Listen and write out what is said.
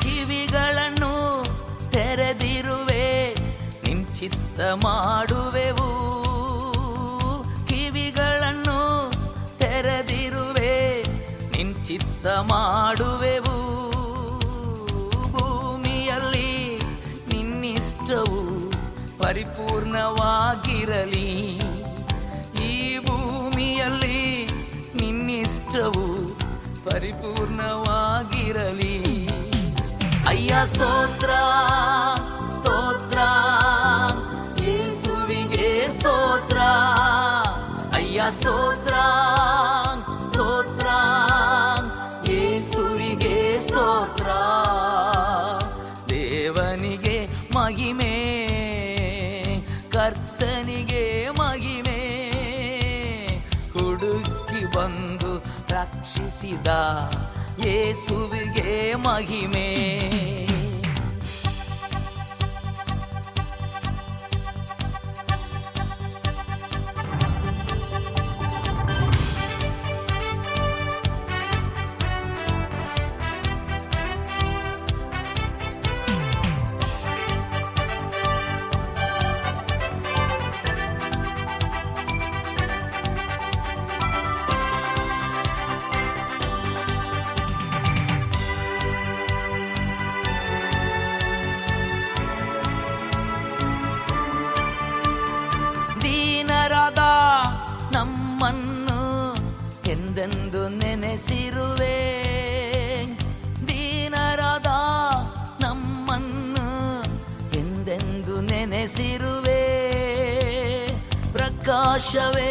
ಕಿವಿಗಳನ್ನು ತೆರೆದಿರುವೆ, ನಿಮ್ ಚಿತ್ತ ಮಾಡುವೆವು. ಕಿವಿಗಳನ್ನು ತೆರೆದಿರುವೆ ನಿಂಚಿತ್ತ ಚಿತ್ತ ಮಾಡುವೆವು. ಭೂಮಿಯಲ್ಲಿ ನಿನ್ನಿಷ್ಟವು ಪರಿಪೂರ್ಣವಾಗಿರಲಿ. ಈ ಭೂಮಿಯಲ್ಲಿ ನಿನ್ನಿಷ್ಟವು ಪರಿಪೂರ್ಣವಾಗಿರಲಿ. ಅಯ್ಯ ಸ್ತೋತ್ರ ಸ್ತೋತ್ರ, ಯೇಸುವಿಗೆ ಸ್ತೋತ್ರ. ಅಯ್ಯ ಸ್ತೋತ್ರ ಸ್ತೋತ್ರ, ಯೇಸುವಿಗೆ ಸ್ತೋತ್ರ. ದೇವನಿಗೆ ಮಹಿಮೆ, ಕರ್ತನಿಗೆ ಮಹಿಮೆ. ಹುಡುಕಿ ಬಂದು ರಕ್ಷಿಸಿದ ಯೇಸುವಿಗೆ ಮಹಿಮೆ ನಮ್ಮನ್ನು ಎಂದೆಂದು ನೆನೆಸಿರುವೆ. ದೀನರಾದ ನಮ್ಮನ್ನು ಎಂದೆಂದು ನೆನೆಸಿರುವೆ. ಪ್ರಕಾಶವೇ